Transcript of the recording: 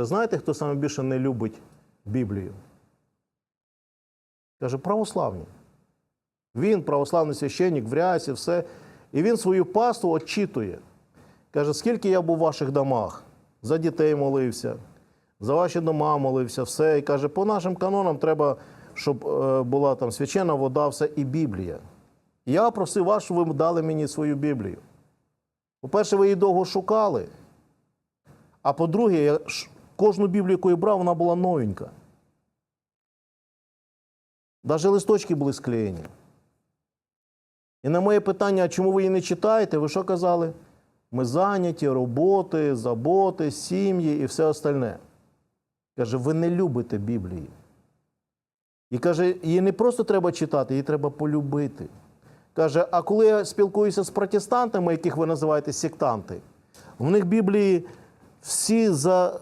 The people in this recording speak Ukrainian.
каже: знаєте, хто саме більше не любить Біблію? Каже, православні. Він, православний священник, в рясі, все. І він свою паству отчитує. Каже, скільки я був у ваших домах, за дітей молився, за ваші дома молився, все. І каже, по нашим канонам треба, щоб е, була там священна вода, все і Біблія. Я просив вас, щоб ви дали мені свою Біблію. По-перше, ви її довго шукали. А по-друге, кожну Біблію, яку я брав, вона була новенька. Навіть листочки були склеєні. І на моє питання, чому ви її не читаєте, ви що казали? Ми зайняті, роботи, заботи, сім'ї і все остальне. Каже, ви не любите Біблії. І каже, її не просто треба читати, її треба полюбити. Каже, а коли я спілкуюся з протестантами, яких ви називаєте сектанти, в них Біблії всі за,